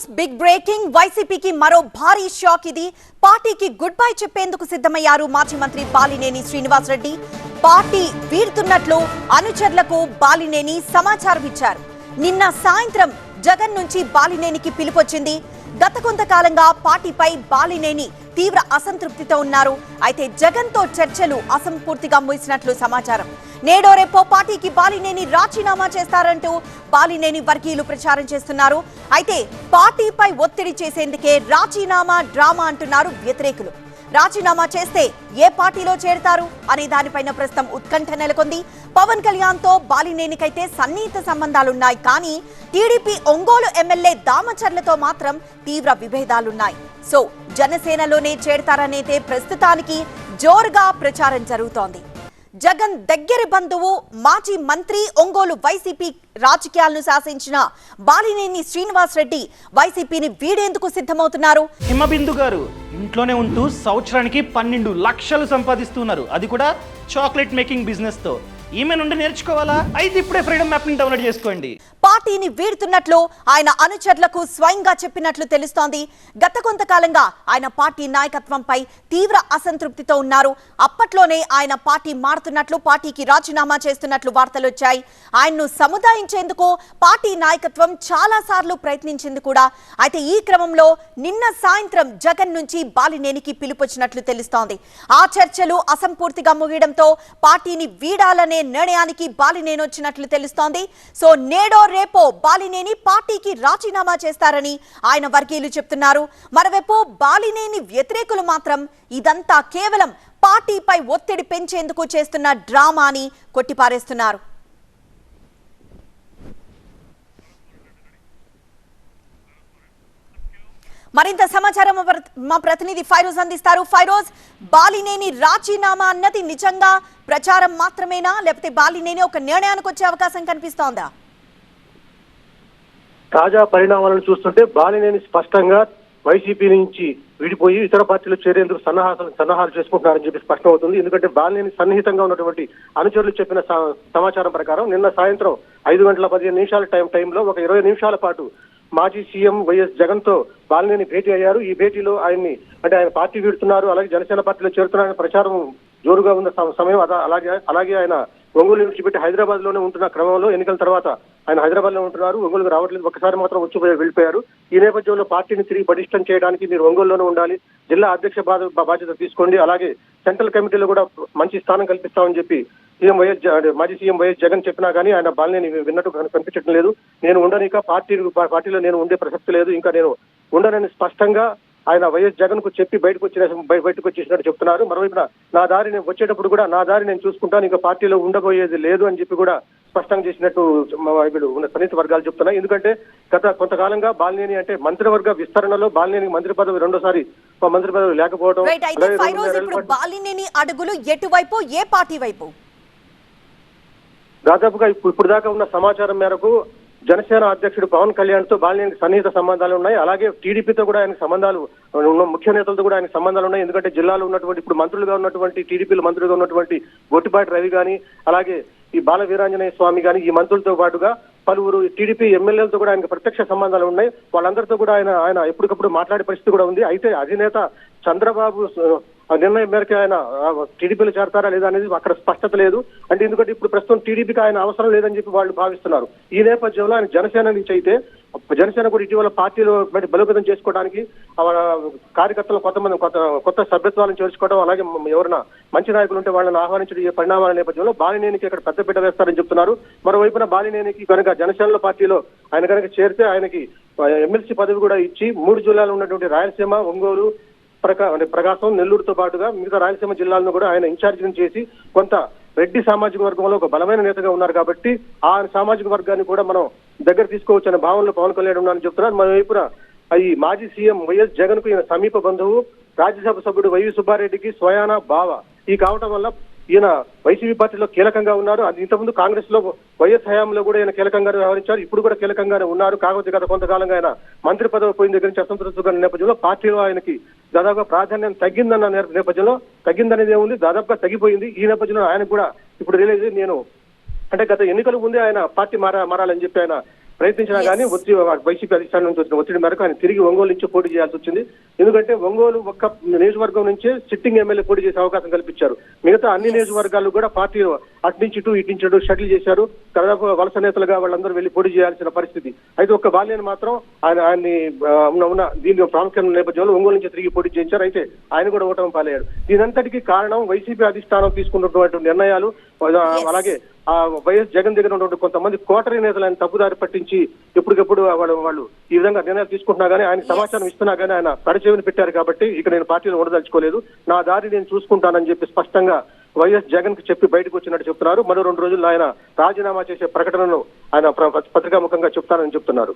News big breaking. వైసీపీకి మరో భారీ షాక్ ఇది. పార్టీకి గుడ్ బై చెప్పేందుకు సిద్ధమయ్యారు మాజీ మంత్రి బాలినేని శ్రీనివాసరెడ్డి. పార్టీ వీడుతున్నట్లు అనుచరులకు బాలినేని సమాచారం ఇచ్చారు నిన్న సాయంత్రం జగన్ నుంచి బాలినేనికి పిలుపొచ్చింది. గత కొంతకాలంగా పార్టీపై బాలినేని తీవ్ర అసంతృప్తితో ఉన్నారు. అయితే జగన్తో చర్చలు అసంపూర్తిగా ముగిసినట్లు సమాచారం. నేడో రేపో పార్టీకి బాలినేని రాజీనామా చేస్తారంటూ బాలినేని వర్గీయులు ప్రచారం చేస్తున్నారు. అయితే పార్టీపై ఒత్తిడి చేసేందుకే రాజీనామా డ్రామా అంటున్నారు వ్యతిరేకులు. రాజీనామా చేస్తే ఏ పార్టీలో చేరతారు అనే దానిపైన ప్రస్తుతం ఉత్కంఠ నెలకొంది. పవన్ కళ్యాణ్తో బాలినేనికైతే సన్నిహిత సంబంధాలున్నాయి కానీ టీడీపీ ఒంగోలు ఎమ్మెల్యే దామచర్లతో మాత్రం తీవ్ర విభేదాలున్నాయి. సో జనసేనలోనే చేరతారనేదే ప్రస్తుతానికి జోరుగా ప్రచారం జరుగుతోంది. జగన్ దగ్గరి బంధువు మాజీ మంత్రి ఒంగోలు వైసీపీ రాజకీయాలను శాసించిన బాలినేని శ్రీనివాస్ రెడ్డి వైసీపీని వీడేందుకు సిద్ధమవుతున్నారు? హిమబిందు గారు ఇంట్లోనే ఉంటూ సంవత్సరానికి పన్నెండు లక్షలు సంపాదిస్తున్నారు. అది కూడా చాక్లెట్ మేకింగ్ బిజినెస్తో ఈమె నుండి నేర్చుకోవాలా? అయితే ఇప్పుడే ఫ్రీడమ్ మ్యాప్ని డౌన్లోడ్ చేసుకోండి. పార్టీని వీడుతున్నట్లు ఆయన అనుచరులకు స్వయంగా చెప్పినట్లు తెలుస్తోంది. గత కొంతకాలంగా ఆయన పార్టీ నాయకత్వంపై తీవ్ర అసంతృప్తితో ఉన్నారు. అప్పట్లోనే ఆయన పార్టీ మారుతున్నట్లు పార్టీకి రాజీనామా చేస్తున్నట్లు వార్తలు వచ్చాయి. ఆయన్ను సముదాయించేందుకు పార్టీ నాయకత్వం చాలా సార్లు ప్రయత్నించింది కూడా. అయితే ఈ క్రమంలో నిన్న సాయంత్రం జగన్ నుంచి బాలినేనికి పిలుపొచ్చినట్లు తెలుస్తోంది. ఆ చర్చలు అసంపూర్తిగా ముగియడంతో పార్టీని వీడాలనే నిర్ణయానికి బాలినేని వచ్చినట్లు తెలుస్తోంది. సో నేడో రేపో బాలినేని పార్టీకి రాజీనామా చేస్తారని ఆయన వర్గీయులు చెప్తున్నారు. మరోవైపు బాలినేని వ్యతిరేకులు మాత్రం ఇదంతా కేవలం పార్టీపై ఒత్తిడి పెంచేందుకు చేస్తున్న డ్రామా అని కొట్టిపారేస్తున్నారు. మరింత సమాచారం మా మా ప్రతినిధి ఫైరోజ్ అందిస్తారు. ఫైరోజ్ బాలినేని రాజీనామా అన్నది నిజంగా ప్రచారం మాత్రమేనా? లేకపోతే బాలినేని ఒక నిర్ణయానికి వచ్చే అవకాశం కనిపిస్తోందా? తాజా పరిణామాలను చూస్తుంటే బాలినేని స్పష్టంగా వైసీపీ నుంచి విడిపోయి ఇతర పార్టీలు చేరేందుకు సన్నాహాలు సన్నాహాలు చేసుకుంటున్నారని చెప్పి స్పష్టం అవుతుంది ఎందుకంటే బాలినేని సన్నిహితంగా ఉన్నటువంటి అనుచరులు చెప్పిన స- సమాచారం ప్రకారం నిన్న సాయంత్రం ఐదు గంటల పదిహేను నిమిషాల టైం టైంలో ఒక ఇరవై నిమిషాల పాటు మాజీ సీఎం వైఎస్ జగన్తో బాలినేని భేటీ అయ్యారు. ఈ భేటీలో ఆయన్ని అంటే ఆయన పార్టీ వీడుతున్నారు అలాగే జనసేన పార్టీలో చేరుతున్నారని ప్రచారం జోరుగా ఉన్న సమయం అలాగే అలాగే ఆయన ఒంగోలు విడిచిపెట్టి హైదరాబాద్లోనే ఉంటున్న క్రమంలో ఎన్నికల తర్వాత ఆయన హైదరాబాద్లో ఉంటున్నారు. ఒంగోలుకు రావట్లేదు. ఒకసారి మాత్రం వచ్చి వెళ్ళిపోయారు. ఈ నేపథ్యంలో పార్టీని తిరిగి పటిష్టం చేయడానికి మీరు ఒంగోలులోనే ఉండాలి. జిల్లా అధ్యక్ష బాధ- బాధ్యత తీసుకోండి. అలాగే సెంట్రల్ కమిటీలో కూడా మంచి స్థానం కల్పిస్తామని చెప్పి సీఎం వైఎస్ మాజీ సీఎం వైఎస్ జగన్ చెప్పినా కానీ ఆయన బాలని విన్నట్టు కనిపించడం లేదు నేను ఉండనిక పార్టీ పార్టీలో నేను ఉండే ప్రసక్తి లేదు. ఇంకా నేను ఉండనని స్పష్టంగా ఆయన వైఎస్ జగన్కు చెప్పి బయటకు వచ్చిన బయ- బయటకు వచ్చేసినట్టు చెప్తున్నారు. మరోవైపున నా దారి నేను వచ్చేటప్పుడు కూడా నా దారి నేను చూసుకుంటాను ఇంకా పార్టీలో ఉండబోయేది లేదు అని చెప్పి కూడా స్పష్టం చేసినట్టు వీళ్ళు ఉన్న సన్నిహిత వర్గాలు చెప్తున్నాయి. ఎందుకంటే గత కొంతకాలంగా బాలినేని అంటే మంత్రివర్గ విస్తరణలో బాలినేని మంత్రి పదవి రెండోసారి మంత్రి పదవి లేకపోవడం బాలినేని అడుగులు ఎటువైపు ఏ పార్టీ వైపు? దాదాపుగా ఇప్పుడు ఇప్పుడు దాకా ఉన్న సమాచారం మేరకు జనసేన అధ్యక్షుడు పవన్ కళ్యాణ్తో బాలినేని సన్నిహిత సంబంధాలు ఉన్నాయి. అలాగే టీడీపీతో కూడా ఆయన సంబంధాలు ఉన్న ముఖ్య నేతలతో కూడా ఆయన సంబంధాలు ఉన్నాయి. ఎందుకంటే జిల్లాలో ఉన్నటువంటి ఇప్పుడు మంత్రులుగా ఉన్నటువంటి టీడీపీలో మంత్రులుగా ఉన్నటువంటి గొట్టిపాటి రవి గాని అలాగే ఈ బాల వీరాంజనేయ స్వామి గాని ఈ మంత్రులతో పాటుగా పలువురు టీడీపీ ఎమ్మెల్యేలతో కూడా ఆయనకు ప్రత్యక్ష సంబంధాలు ఉన్నాయి. వాళ్ళందరితో కూడా ఆయన ఆయన ఎప్పటికప్పుడు మాట్లాడే పరిస్థితి కూడా ఉంది. అయితే అధినేత చంద్రబాబు నిర్ణయం మేరకు ఆయన టీడీపీలో చేరతారా లేదా అనేది అక్కడ స్పష్టత లేదు. అంటే ఎందుకంటే ఇప్పుడు ప్రస్తుతం టీడీపీకి ఆయన అవసరం లేదని చెప్పి వాళ్ళు భావిస్తున్నారు. ఈ నేపథ్యంలో ఆయన జనసేన నుంచి అయితే జనసేన కూడా ఇటీవల పార్టీలో బలోపేతం చేసుకోవడానికి కార్యకర్తలు కొంతమంది కొత్త కొత్త సభ్యత్వాలను చేర్చుకోవడం అలాగే ఎవరైనా మంచి నాయకులు ఉంటే వాళ్ళని ఆహ్వానించడం ఈ పరిణామాల నేపథ్యంలో బాలినేనికి ఇక్కడ పెద్దపీట వేస్తారని చెప్తున్నారు. మరోవైపున బాలినేనికి కనుక జనసేనలో పార్టీలో ఆయన కనుక చేరితే ఆయనకి ఎమ్మెల్సీ పదవి కూడా ఇచ్చి మూడు జిల్లాలు ఉన్నటువంటి రాయలసీమ ఒంగోలు ప్రకా అంటే ప్రకాశం నెల్లూరుతో పాటుగా మిగతా రాయలసీమ జిల్లాలను కూడా ఆయన ఇన్ఛార్జిని చేసి కొంత రెడ్డి సామాజిక వర్గంలో ఒక బలమైన నేతగా ఉన్నారు కాబట్టి ఆ సామాజిక వర్గాన్ని కూడా మనం దగ్గర తీసుకోవచ్చు అనే భావనలో పవన్ కళ్యాణ్ ఉన్నారని చెప్తున్నారు. మరోవైపున ఈ మాజీ సీఎం వైఎస్ జగన్కు ఈయన సమీప బంధువు రాజ్యసభ సభ్యుడు వైవి సుబ్బారెడ్డికి స్వయానా బావ. ఈ కావటం వల్ల ఈయన వైసీపీ పార్టీలో కీలకంగా ఉన్నారు. అది ఇంతకుముందు కాంగ్రెస్లో వైఎస్ హయాంలో కూడా ఆయన కీలకంగా వ్యవహరించారు. ఇప్పుడు కూడా కీలకంగానే ఉన్నారు. కాకపోతే గత కొంతకాలంగా ఆయన మంత్రి పదవి పోయిన దగ్గర నుంచి అసంతృప్తిగా నేపథ్యంలో పార్టీలో ఆయనకి దాదాపుగా ప్రాధాన్యం తగ్గిందన్న నేపథ్యంలో తగ్గిందనేది ఏముంది? దాదాపుగా తగ్గిపోయింది. ఈ నేపథ్యంలో ఆయన కూడా ఇప్పుడు రిలీజ్ నేను అంటే గత ఎన్నికలు ముందే ఆయన పార్టీ మారా మారాలని చెప్పి ఆయన ప్రయత్నించినా. కానీ ఒత్తిడి వైసీపీ అధిష్టానం నుంచి వచ్చిన ఒత్తిడి మేరకు ఆయన తిరిగి ఒంగోలు నుంచి పోటీ చేయాల్సి వచ్చింది. ఎందుకంటే ఒంగోలు ఒక్క నియోజకవర్గం నుంచే సిట్టింగ్ ఎమ్మెల్యే పోటీ చేసే అవకాశం కల్పించారు. మిగతా అన్ని. నియోజకవర్గాలు కూడా పార్టీ అటు నుంచి ఇటు ఇటు నుంచి షటిల్ చేశారు. దాదాపు వలస నేతలుగా వాళ్ళందరూ వెళ్ళి పోటీ చేయాల్సిన పరిస్థితి. అయితే ఒక్క బాల్యని మాత్రం ఆయన ఆయన్ని ఉన్న ఉన్న దీని ప్రాముఖ్యమైన నేపథ్యంలో ఒంగోలు నుంచి తిరిగి పోటీ చేయించారు. అయితే ఆయన కూడా ఓటమి పాలయ్యాడు. దీనంతటికీ కారణం వైసీపీ అధిష్టానం తీసుకున్నటువంటి నిర్ణయాలు. అలాగే ఆ వైఎస్ జగన్ దగ్గర ఉన్నటువంటి కొంతమంది కోటరీ నేతలు ఆయన తప్పుదారి పట్టించి ఎప్పటికప్పుడు వాళ్ళు వాళ్ళు ఈ విధంగా నిర్ణయాలు తీసుకుంటున్నా గానీ ఆయన సమాచారం ఇస్తున్నా గానీ ఆయన పరిచయం పెట్టారు కాబట్టి ఇక నేను పార్టీలో ఉండదలుచుకోలేదు. నా దారి నేను చూసుకుంటానని చెప్పి స్పష్టంగా వైఎస్ జగన్కి చెప్పి బయటకు వచ్చినట్టు చెప్తున్నారు. మరో రెండు రోజుల్లో ఆయన రాజీనామా చేసే ప్రకటనను ఆయన పత్రికాముఖంగా చెప్తానని చెప్తున్నారు.